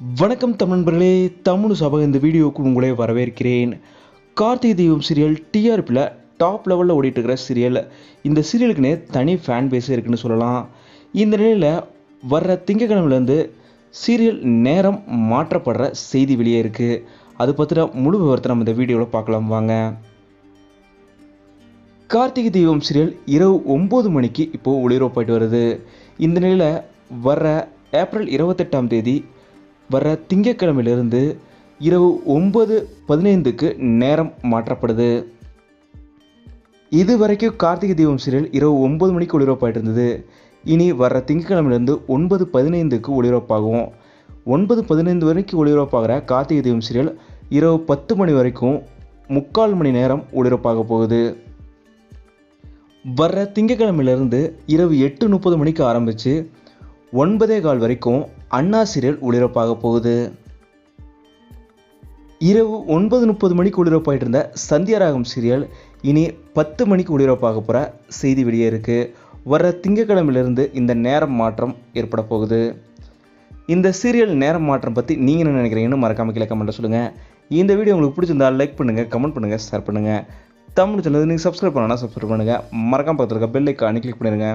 வணக்கம் தமிழ் நண்பர்களே தமிழ் சபை இந்த வீடியோவுக்கு உங்களே வரவேற்கிறேன். கார்த்திகை தீபம் சீரியல் டிஆர்பியில் டாப் லெவலில் ஓடிட்டு இருக்கிற சீரியல் இந்த சீரியலுக்குன்னே தனி ஃபேன் பேஸே இருக்குன்னு சொல்லலாம். இந்த நிலையில் வர்ற திங்கக்கிழமையிலேருந்து சீரியல் நேரம் மாற்றப்படுற செய்தி வெளியே இருக்குது அது பற்றின முழு விவரத்தை நம்ம இந்த வீடியோவில் பார்க்கலாம் வாங்க. கார்த்திகை தீபம் சீரியல் இரவு ஒம்பது மணிக்கு இப்போது ஒளிபரப்பாயிட்டு வருது. இந்த நிலையில் வர்ற ஏப்ரல் இருபத்தெட்டாம் தேதி வர்ற திங்கக்கிழமையிலிருந்து இரவு ஒன்பது பதினைந்துக்கு நேரம் மாற்றப்படுது. இது வரைக்கும் கார்த்திகை தீபம் சீரியல் இரவு ஒன்பது மணிக்கு ஒளிபரப்பாயிட்டு இருந்தது இனி வர்ற திங்கட்கிழமையிலேருந்து ஒன்பது பதினைந்துக்கு ஒளிபரப்பாகும். ஒன்பது பதினைந்து வரைக்கும் ஒளிபரப்பாகிற கார்த்திகை தீபம் சீரியல் இரவு பத்து மணி வரைக்கும் முக்கால் மணி நேரம் ஒளிபரப்பாக போகுது. வர்ற திங்கக்கிழமையிலிருந்து இரவு எட்டு முப்பது மணிக்கு ஆரம்பித்து ஒன்பதே கால் வரைக்கும் அண்ணா சீரியல் ஒளிபரப்பாக போகுது. இரவு ஒன்பது முப்பது மணிக்கு ஒளிபரப்பாயிட்டு இருந்த சந்தியாராகம் சீரியல் இனி பத்து மணிக்கு ஒளிபரப்பாக போகிற செய்தி வெளியே இருக்குது வர திங்கக்கிழமையிலிருந்து இந்த நேரம் மாற்றம் ஏற்பட போகுது. இந்த சீரியல் நேரம் மாற்றம் பற்றி நீங்கள் என்ன நினைக்கிறீங்கன்னு மறக்காம கீழே கமெண்ட்டில் சொல்லுங்கள் இந்த வீடியோ உங்களுக்கு பிடிச்சிருந்தா லைக் பண்ணுங்கள் கமெண்ட் பண்ணுங்கள் ஷேர் பண்ணுங்கள் தமிழ் சேனல் நீங்கள் சப்ஸ்கிரைப் பண்ணனா சப்ஸ்கிரைப் பண்ணுங்கள் மறக்காம பக்கத்தில் இருக்க பெல் ஐக்கானி கிளிக் பண்ணிடுங்க